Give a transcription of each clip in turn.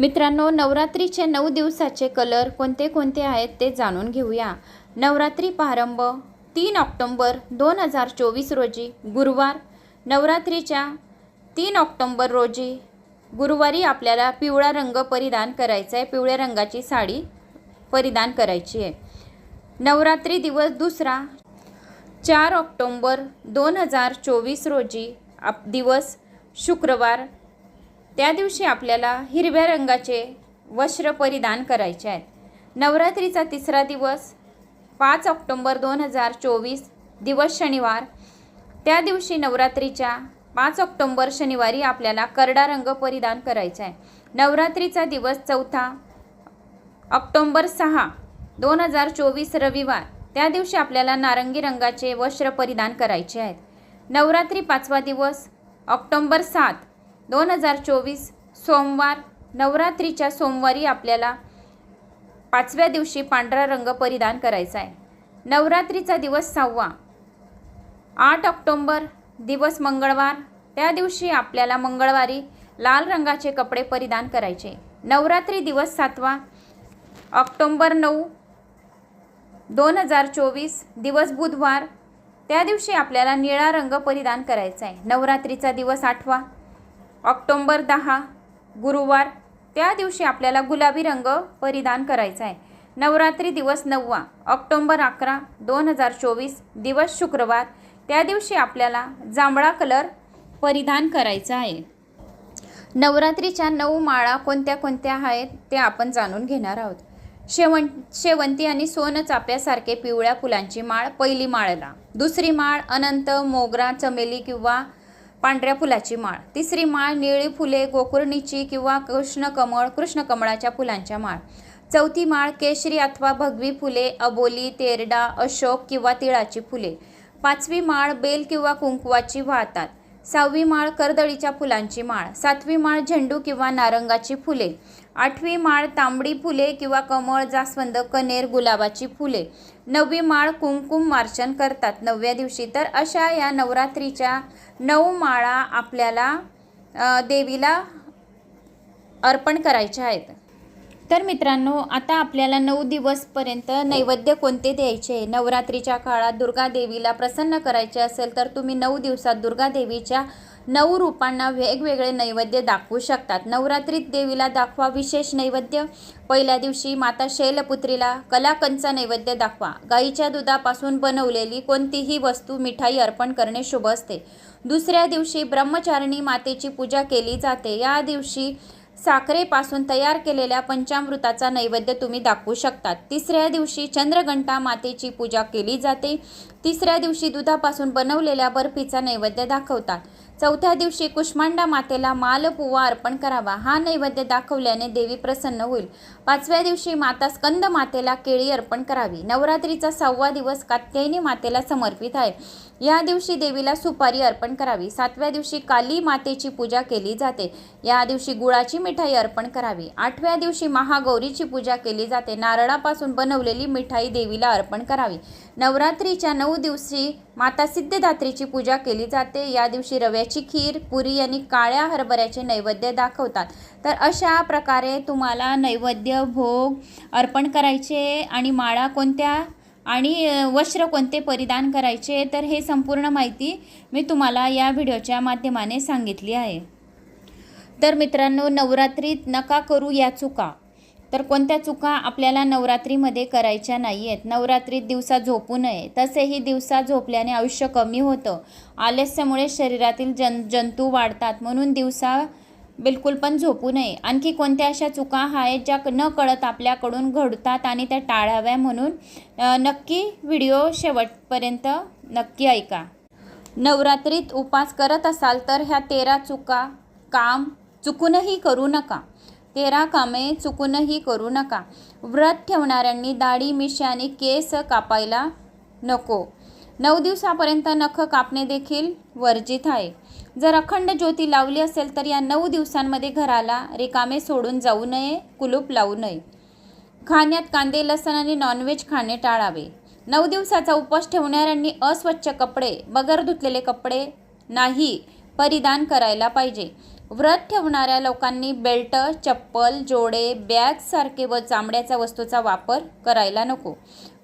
मित्रांनो नवरात्रीचे नऊ दिवसाचे कलर कोणते कोणते आहेत ते जाणून घेऊया. नवरात्री प्रारंभ तीन ऑक्टोंबर दोन हजार चोवीस रोजी गुरुवार. नवरात्रीच्या तीन ऑक्टोंबर रोजी गुरुवारी आपल्याला पिवळा रंग परिधान करायचा आहे पिवळ्या रंगाची साडी परिधान करायची आहे. नवरात्री दिवस दुसरा चार ऑक्टोंबर दोन हजार चोवीस रोजी आप दिवस शुक्रवार. त्या दिवशी आपल्याला हिरव्या रंगाचे वस्त्र परिधान करायचे आहेत. नवरात्रीचा तिसरा दिवस पाच ऑक्टोंबर दोन हजार चोवीस दिवस शनिवार. त्या दिवशी नवरात्रीच्या पाच ऑक्टोंबर शनिवारी आपल्याला करडा रंग परिधान करायचा आहे. नवरात्रीचा दिवस चौथा ऑक्टोंबर सहा दोन हजार चोवीस रविवार. त्या दिवशी आपल्याला नारंगी रंगाचे वस्त्र परिधान करायचे आहेत. नवरात्री पाचवा दिवस ऑक्टोंबर सात दोन हजार चोवीस सोमवार नवरात्रीच्या सोमवारी आपल्याला पाचव्या दिवशी पांढरा रंग परिधान करायचा आहे. नवरात्रीचा दिवस सहावा आठ ऑक्टोंबर दिवस मंगळवार. त्या दिवशी आपल्याला मंगळवारी लाल रंगाचे कपडे परिधान करायचे. नवरात्री दिवस सातवा ऑक्टोंबर नऊ दोन हजार चोवीस दिवस बुधवार. त्या दिवशी आपल्याला निळा रंग परिधान करायचा आहे. नवरात्रीचा दिवस आठवा ऑक्टोंबर दहा गुरुवार त्या दिवशी आपल्याला गुलाबी रंग परिधान करायचा आहे. नवरात्री दिवस नववा ऑक्टोंबर अकरा दोन हजार चोवीस दिवस शुक्रवार त्या दिवशी आपल्याला जांभळा कलर परिधान करायचा आहे. नवरात्रीच्या नऊ माळा कोणत्या कोणत्या आहेत ते आपण जाणून घेणार आहोत. शेवं शेवंती आणि सोन चाप्यासारखे पिवळ्या फुलांची माळ पहिली माळला. दुसरी माळ अनंत मोगरा चमेली किंवा पांढऱ्या फुलाची माळ. तिसरी माळ निळी फुले गोकुर्णीची किंवा कृष्णकमळ कृष्णकमळाच्या फुलांच्या माळ. चौथी माळ केशरी अथवा भगवी फुले अबोली तेरडा अशोक किंवा तिळाची फुले. पाचवी माळ बेल किंवा कुंकवाची वाहतात सहावी माळ कर्दळीच्या फुलांची माळ. सातवी माळ झेंडू किंवा नारंगाची फुले. आठवी माळ तांबडी फुले किंवा कमळ जास्वंद कनेर गुलाबाची फुले. नववी माळ कुंकुम मार्चन करतात. नवव्या दिवशी तर अशा या नवरात्रीच्या नऊ माळा आपल्याला देवीला अर्पण करायच्या आहेत. तर मित्रांनो आता आपल्याला नऊ दिवसपर्यंत नैवेद्य कोणते द्यायचे? नवरात्रीच्या काळात दुर्गा देवीला प्रसन्न करायचे असेल तर तुम्ही नऊ दिवसात दुर्गा देवीच्या नऊ रूपांना वेगवेगळे नैवेद्य दाखवू शकतात. नवरात्रीत देवीला दाखवा विशेष नैवेद्य. पहिल्या दिवशी माता शैलपुत्रीला कलाकंचा नैवेद्य दाखवा. गाईच्या दुधापासून बनवलेली कोणतीही वस्तू मिठाई अर्पण करणे शुभ असते. दुसऱ्या दिवशी ब्रह्मचारिणी मातेची पूजा केली जाते. या दिवशी साखरेपासून तयार केलेल्या पंचामृताचा नैवेद्य तुम्ही दाखवू शकतात. तिसऱ्या दिवशी चंद्रघंटा मातेची पूजा केली जाते. तिसऱ्या दिवशी दुधापासून बनवलेल्या बर्फीचा नैवेद्य दाखवतात. चौथ्या दिवशी कुष्मांडा मातेला मालपुवा अर्पण करावा हा नैवेद्य दाखवल्याने देवी प्रसन्न होईल. पाचव्या दिवशी माता स्कंद मातेला केळी अर्पण करावी. नवरात्रीचा सहावा दिवस कात्यायनी मातेला समर्पित आहे. या दिवशी देवीला सुपारी अर्पण करावी. सातव्या दिवशी काली मातेची पूजा केली जाते. या दिवशी गुळाची मिठाई अर्पण करावी. आठव्या दिवशी महागौरीची पूजा केली जाते. नारळापासून बनवलेली मिठाई देवीला अर्पण करावी. नवरात्रीच्या नऊ दिवशी माता सिद्धदात्रीची पूजा केली जाते. या दिवशी रव्याची खीर पुरी आणि काळ्या हरभऱ्याचे नैवेद्य दाखवतात. तर अशा प्रकारे तुम्हाला नैवेद्य भोग अर्पण करायचे आणि माळा कोणत्या? आणि वस्त्र कोणते परिधान करायचे तर हे संपूर्ण माहिती मी तुम्हाला या व्हिडिओच्या माध्यमाने सांगितली आहे. तर मित्रांनो नवरात्रीत नका करू या चुका. तर कोणत्या चुका आपल्याला नवरात्रीमध्ये करायच्या नाही आहेत नवरात्रीत दिवसा झोपू नये. तसेही दिवसा झोपल्याने आयुष्य कमी होतं. आलस्यामुळे शरीरातील जन जंतू वाढतात. म्हणून दिवसा बिलकुल पण झोपू नये. आणखी कोणत्या अशा चुका आहेत ज्या न कळत आपल्याकडून घडतात आणि त्या टाळाव्या म्हणून नक्की व्हिडिओ शेवटपर्यंत नक्की ऐका. नवरात्रीत उपास करत असाल तर ह्या तेरा चुका काम चुकूनही करू नका. तेरा कामे चुकूनही करू नका. व्रत ठेवणाऱ्यांनी दाढी मिशी आणि केस कापायला नको. नऊ दिवसापर्यंत नख कापणे देखील वर्जित आहे. जर अखंड ज्योती लावली असेल तर या नऊ दिवसांमध्ये घराला रिकामे सोडून जाऊ नये कुलूप लावू नये. खाण्यात कांदे लसण आणि नॉनव्हेज खाणे टाळावे. नऊ दिवसाचा उपवास ठेवणाऱ्यांनी अस्वच्छ कपडे बगर धुतलेले कपडे नाही परिधान करायला पाहिजे. व्रत ठेवणाऱ्या लोकांनी बेल्ट चप्पल जोडे बॅगसारखे व चामड्याच्या वस्तूचा वापर करायला नको.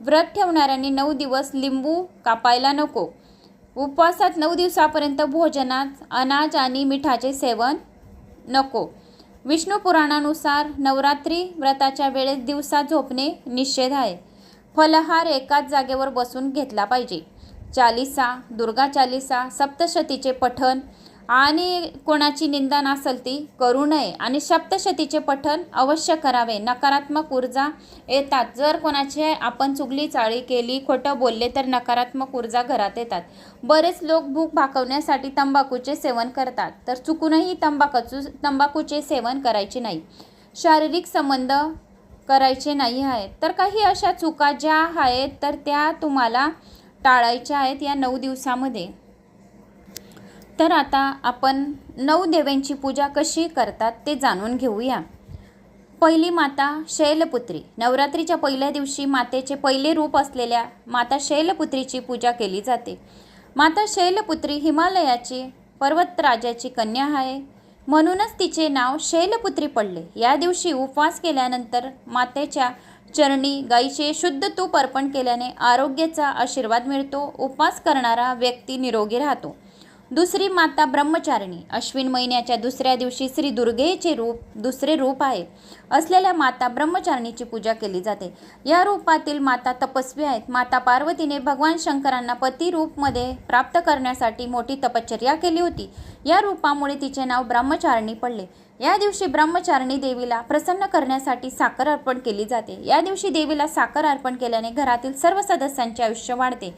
व्रत ठेवणाऱ्यांनी नऊ दिवस लिंबू कापायला नको. उपवासात नऊ दिवसापर्यंत भोजनात अनाज आणि मिठाचे सेवन नको. विष्णू पुराणानुसार नवरात्री व्रताच्या वेळेस दिवसा झोपणे निषेध आहे. फलहार एकाच जागेवर बसून घेतला पाहिजे. चालिसा दुर्गा चालिसा सप्तशतीचे पठण आणि कोणाची निंदा नसेल ती करू नये. आणि सप्तशतीचे पठण अवश्य करावे. नकारात्मक ऊर्जा येतात. जर कोणाचे आपण चुगली चाळी केली खोटं बोलले तर नकारात्मक ऊर्जा घरात येतात. बरेच लोक भूक भागवण्यासाठी तंबाखूचे सेवन करतात. तर चुकूनही तंबाखूचू तंबाखूचे सेवन करायचे नाही. शारीरिक संबंध करायचे नाही आहेत. तर काही अशा चुका ज्या आहेत तर त्या तुम्हाला टाळायच्या आहेत या नऊ दिवसामध्ये. तर आता आपण नऊ देव्यांची पूजा कशी करतात ते जाणून घेऊया. पहिली माता शैलपुत्री. नवरात्रीच्या पहिल्या दिवशी मातेचे पहिले रूप असलेल्या माता शैलपुत्रीची पूजा केली जाते. माता शैलपुत्री हिमालयाची पर्वतराजाची कन्या आहे. म्हणूनच तिचे नाव शैलपुत्री पडले. या दिवशी उपवास केल्यानंतर मातेच्या चरणी गाईचे शुद्ध तूप अर्पण केल्याने आरोग्याचा आशीर्वाद मिळतो. उपवास करणारा व्यक्ती निरोगी राहतो. दुसरी माता ब्रह्मचारिणी. अश्विन महिन्याच्या दुसऱ्या दिवशी श्री दुर्गेचे रूप दुसरे रूप आहे. असलेल्या माता ब्रह्मचारिणीची पूजा केली जाते. या रूपातील माता तपस्वी आहेत. माता पार्वतीने भगवान शंकरांना पती रूपमध्ये प्राप्त करण्यासाठी मोठी तपश्चर्या केली होती. या रूपामुळे तिचे नाव ब्रह्मचारिणी पडले. या दिवशी ब्रह्मचारिणी देवीला प्रसन्न करण्यासाठी साखर अर्पण केली जाते. या दिवशी देवीला साखर अर्पण केल्याने घरातील सर्व सदस्यांचे आयुष्य वाढते.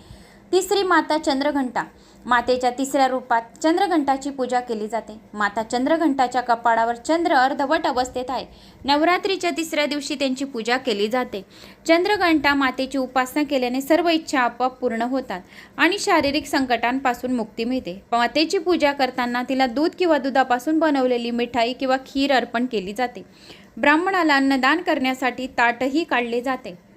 तिसरी माता चंद्रघंटा. मातेच्या तिसऱ्या रूपात चंद्रघंटाची पूजा केली जाते. माता चंद्रघंटाच्या कपाळावर चंद्र अर्धवट अवस्थेत आहे. नवरात्रीच्या तिसऱ्या दिवशी त्यांची पूजा केली जाते. चंद्रघंटा मातेची उपासना केल्याने सर्व इच्छा आपोआप पूर्ण होतात आणि शारीरिक संकटांपासून मुक्ती मिळते. मातेची पूजा करताना तिला दूध किंवा दुधापासून बनवलेली मिठाई किंवा खीर अर्पण केली जाते. ब्राह्मणाला अन्नदान करण्यासाठी ताटही काढले जाते.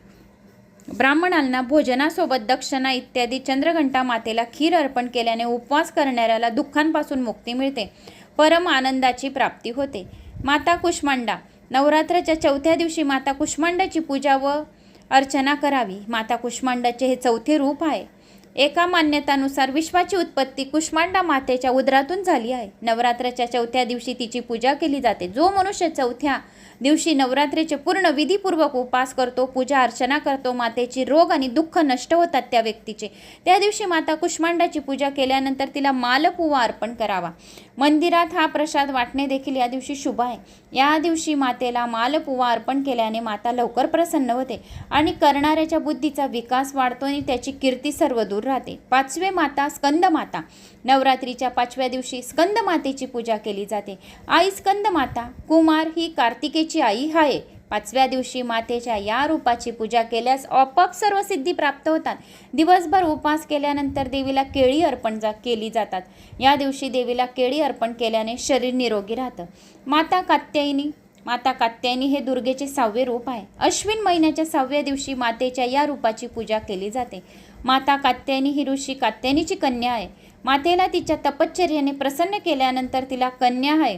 ब्राह्मणांना भोजनासोबत दक्षिणा इत्यादी चंद्रघंटा मातेला खीर अर्पण केल्याने उपवास करणाऱ्याला दुःखांपासून मुक्ती मिळते परम आनंदाची प्राप्ती होते. माता कुष्मांडा नवरात्राच्या चौथ्या दिवशी माता कुष्मांडाची पूजा व अर्चना करावी. माता कुष्मांडाचे हे चौथे रूप आहे. एका मान्यतानुसार विश्वाची उत्पत्ती कुष्मांडा मातेच्या उदरातून झाली आहे. नवरात्राच्या चौथ्या दिवशी तिची पूजा केली जाते. जो मनुष्य चौथ्या दिवशी नवरात्रीचे पूर्ण विधीपूर्वक उपास करतो पूजा अर्चना करतो मातेची रोग आणि दुःख नष्ट होतात त्या व्यक्तीचे. त्या दिवशी माता कुष्मांडाची पूजा केल्यानंतर तिला मालपुवा अर्पण करावा. मंदिरात हा प्रसाद वाटणे देखील या दिवशी शुभ आहे. या दिवशी मातेला मालपुवा अर्पण केल्याने माता लवकर प्रसन्न होते आणि करणाऱ्याच्या बुद्धीचा विकास वाढतो आणि त्याची कीर्ती सर्व दूर राहते. पाचवे माता स्कंद माता. नवरात्रीच्या पाचव्या दिवशी स्कंद मातेची पूजा केली जाते. आई स्कंद माता कुमार ही कार्तिकेची आई आहे. पाचव्या दिवशी मातेच्या या रूपाची पूजा केल्यास आपोआप सर्व सिद्धी प्राप्त होतात. दिवसभर उपवास केल्यानंतर देवीला केळी अर्पण जा केली जातात. या दिवशी देवीला केळी अर्पण केल्याने शरीर निरोगी राहतं. माता कात्यायनी माता कात्यायनी हे दुर्गेचे सहावे रूप आहे. अश्विन महिन्याच्या सहाव्या दिवशी मातेच्या या रूपाची पूजा केली जाते. माता कात्यायनी ही ऋषी कात्यायनीची कन्या आहे. मातेला तिच्या तपश्चर्याने प्रसन्न केल्यानंतर तिला कन्या आहे.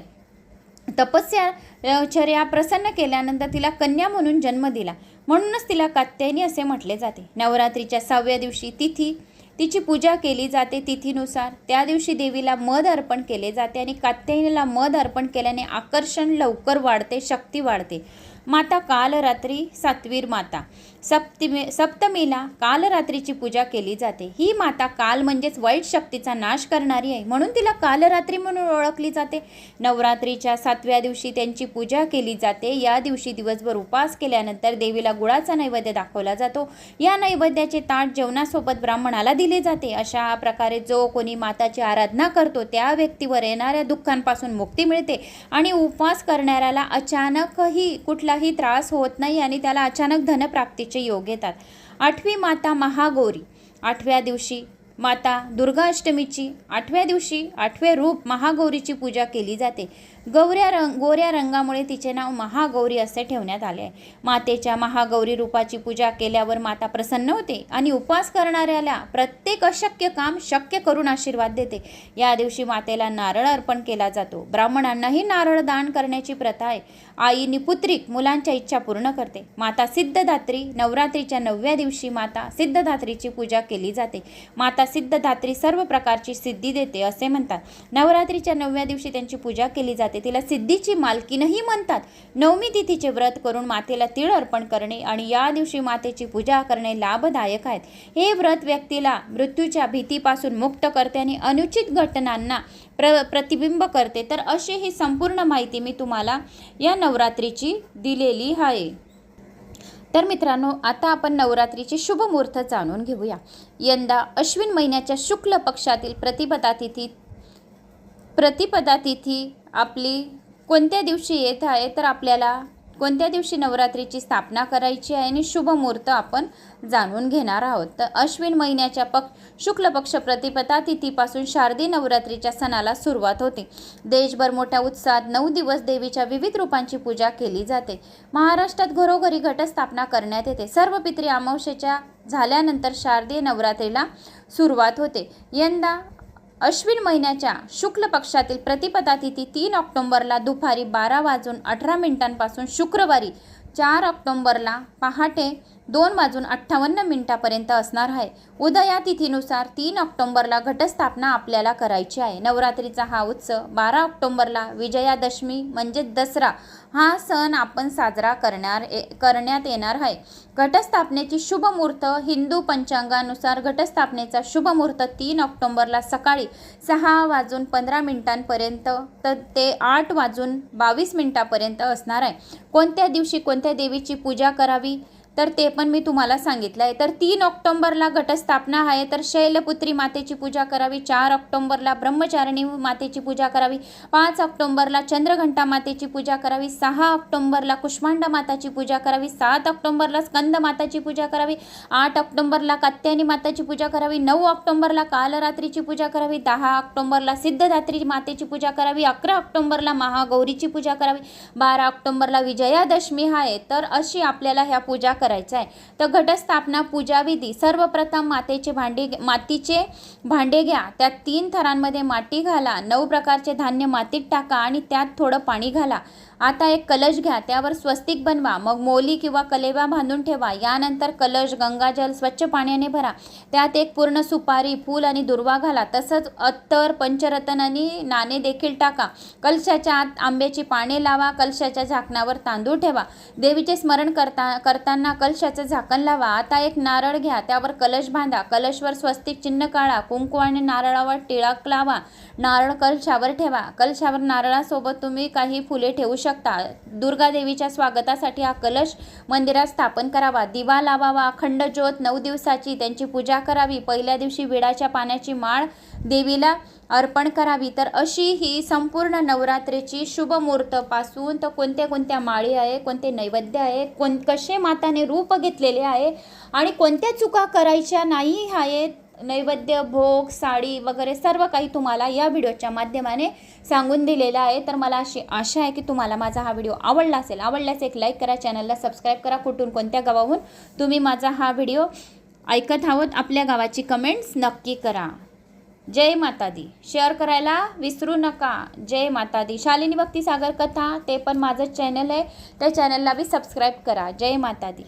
तपस्या चर्या प्रसन्न केल्यानंतर तिला कन्या म्हणून जन्म दिला. म्हणूनच तिला कात्यायनी असे म्हटले जाते. नवरात्रीच्या सहाव्या दिवशी तिथी तिची पूजा केली जाते तिथीनुसार. त्या दिवशी देवीला मध अर्पण केले जाते आणि कात्यायनीला मध अर्पण केल्याने आकर्षण लवकर वाढते शक्ती वाढते. माता कालरात्री सातवीर माता. सप्तमी सप्तमीला कालरात्रीची पूजा केली जाते. ही माता काल म्हणजेच वाईट शक्तीचा नाश करणारी आहे. म्हणून तिला कालरात्री म्हणून ओळखली जाते. नवरात्रीच्या सातव्या दिवशी त्यांची पूजा केली जाते. या दिवशी दिवसभर उपवास केल्यानंतर देवीला गुळाचा नैवेद्य दाखवला जातो. या नैवेद्याचे ताट जेवणासोबत ब्राह्मणाला दिले जाते. अशा प्रकारे जो कोणी माताची आराधना करतो त्या व्यक्तीवर येणाऱ्या दुःखांपासून मुक्ती मिळते आणि उपवास करणाऱ्याला अचानकही कुठलाही त्रास होत नाही आणि त्याला अचानक धनप्राप्तीचे योग येतात. आठवी माता महागौरी. आठव्या दिवशी माता दुर्गा अष्टमीची आठव्या दिवशी आठवे रूप महागौरीची पूजा केली जाते. गौऱ्या रंग गोऱ्या रंगामुळे तिचे नाव महागौरी असे ठेवण्यात आले. आहे मातेच्या महागौरी रूपाची पूजा केल्यावर माता प्रसन्न होते आणि उपवास करणाऱ्याला प्रत्येक अशक्य काम शक्य करून आशीर्वाद देते. या दिवशी मातेला नारळ अर्पण केला जातो. ब्राह्मणांनाही नारळ दान करण्याची प्रथा आहे. आईनी निपुत्रिक मुलांच्या इच्छा पूर्ण करते. माता सिद्धदात्री नवरात्रीच्या नवव्या दिवशी माता सिद्धदात्रीची पूजा केली जाते. माता सिद्धदात्री सर्व प्रकारची सिद्धी देते असे म्हणतात. नवरात्रीच्या नवव्या दिवशी त्यांची पूजा केली जाते. तिला सिद्धीची मालकीनही म्हणतात. नवमी तिथीचे व्रत करून मातेला तिळ अर्पण करणे आणि या दिवशी मातेची पूजा करणे लाभदायक आहेत. हे व्रत व्यक्तीला मृत्यूच्या भीतीपासून मुक्त करते आणि अनुचित घटनांना प्र प्रतिबिंब करते. तर अशी ही संपूर्ण माहिती मी तुम्हाला या नवरात्रीची दिलेली आहे. तर मित्रांनो आता आपण नवरात्रीचे शुभ मुहूर्त जाणून घेऊया. यंदा अश्विन महिन्याच्या शुक्ल पक्षातील प्रतिपदा तिथी प्रतिपदा तिथी आपली कोणत्या दिवशी येत आहे तर आपल्याला कोणत्या दिवशी नवरात्रीची स्थापना करायची आहे आणि शुभ मुहूर्त आपण जाणून घेणार आहोत. तर अश्विन महिन्याच्या पक्ष शुक्ल पक्ष प्रतिपदा तिथीपासून शारदी नवरात्रीच्या सणाला सुरुवात होते. देशभर मोठ्या उत्साहात नऊ दिवस देवीच्या विविध रूपांची पूजा केली जाते. महाराष्ट्रात घरोघरी घटस्थापना करण्यात येते. सर्व पित्री अमावस्येच्या झाल्यानंतर शारदीय नवरात्रीला सुरुवात होते. यंदा अश्विन महिन्याच्या शुक्ल पक्षातील प्रतिपदा तिथी तीन ऑक्टोंबरला दुपारी बारा वाजून अठरा मिनिटांपासून शुक्रवारी चार ऑक्टोंबरला पहाटे दोन वाजून अठ्ठावन्न मिनिटापर्यंत असणार आहे. उदया तिथीनुसार तीन ऑक्टोंबरला घटस्थापना आपल्याला करायची आहे. नवरात्रीचा हा उत्सव बारा ऑक्टोंबरला विजयादशमी म्हणजे दसरा हा सण आपण साजरा करणार ए- करण्यात येणार आहे. घटस्थापनेची शुभ मुहूर्त हिंदू पंचांगानुसार घटस्थापनेचा शुभ मुहूर्त तीन ऑक्टोंबरला सकाळी सहा वाजून पंधरा मिनिटांपर्यंत तर ते आठ वाजून बावीस मिनिटापर्यंत असणार आहे. कोणत्या दिवशी कोणत्या देवीची पूजा करावी? तर ते पण मी तुम्हाला सांगितलं आहे. तर तीन ऑक्टोंबरला घटस्थापना आहे. तर शैलपुत्री मातेची पूजा करावी. चार ऑक्टोंबरला ब्रह्मचारिणी मातेची पूजा करावी. पाच ऑक्टोंबरला चंद्रघंटा मातेची पूजा करावी. सहा ऑक्टोंबरला कुष्मांडा माताची पूजा करावी. सात ऑक्टोंबरला स्कंद माताची पूजा करावी. आठ ऑक्टोंबरला कात्यायनी माताची पूजा करावी. नऊ ऑक्टोंबरला कालरात्रीची पूजा करावी. दहा ऑक्टोंबरला सिद्धदात्री मातेची पूजा करावी. अकरा ऑक्टोंबरला महागौरीची पूजा करावी. बारा ऑक्टोंबरला विजयादशमी आहे. तर अशी आपल्याला ह्या पूजा करायचं आहे. तर घटस्थापना पूजा विधी सर्वप्रथम मातेचे भांडे मातीचे भांडे घ्या. त्यात तीन थरांमध्ये माती घाला. नऊ प्रकारचे धान्य मातीत टाका आणि त्यात थोडं पाणी घाला. आता एक कलश घ्या त्यावर स्वस्तिक बनवा मग मोली किंवा कलेबा बांधून ठेवा यानंतर कलश गंगाजल स्वच्छ पाण्याने भरा. त्यात एक पूर्ण सुपारी फूल आणि दुर्वा घाला तसंच अत्तर पंचरत्न आणि नाणे देखील टाका. कलशाच्या आत आंब्याची पाने लावा कलशाच्या झाकणावर तांदूळ ठेवा. देवीचे स्मरण करता करताना कलशाचं झाकण लावा. आता एक नारळ घ्या त्यावर कलश बांधा. कलशवर स्वस्तिक चिन्ह काढा कुंकू आणि नारळावर टिळक लावा. नारळ कलशावर ठेवा. कलशावर नारळासोबत तुम्ही काही फुले ठेवू शकता. दुर्गा देवीच्या स्वागतासाठी हा कलश मंदिरात स्थापन करावा. दिवा लावावा. अखंड ज्योत नऊ दिवसाची त्यांची पूजा करावी. पहिल्या दिवशी विडाच्या पाण्याची माळ देवीला अर्पण करावी. तर अशी ही संपूर्ण नवरात्रीची शुभ मुहूर्तपासून तर कोणत्या कोणत्या माळी आहे कोणते नैवेद्य आहे कोण कसे माताने रूप घेतलेले आहे आणि कोणत्या चुका करायच्या नाही आहेत नैवेद्य भोग साडी वगैरे सर्व काही तुम्हाला या व्हिडिओच्या माध्यमाने सांगून दिलेलं आहे. तर मला अशी आशा आहे की तुम्हाला माझा हा व्हिडिओ आवडला असेल आवडल्यास एक लाईक करा चॅनलला सबस्क्राईब करा. कुठून कोणत्या गावाहून तुम्ही माझा हा व्हिडिओ ऐकत आहोत आपल्या गावाची कमेंट्स नक्की करा. जय माता दी शेअर करायला विसरू नका. जय माता दी शालिनी भक्ती सागर कथा ते पण माझं चॅनल आहे. त्या चॅनलला बी सबस्क्राईब करा. जय माता दी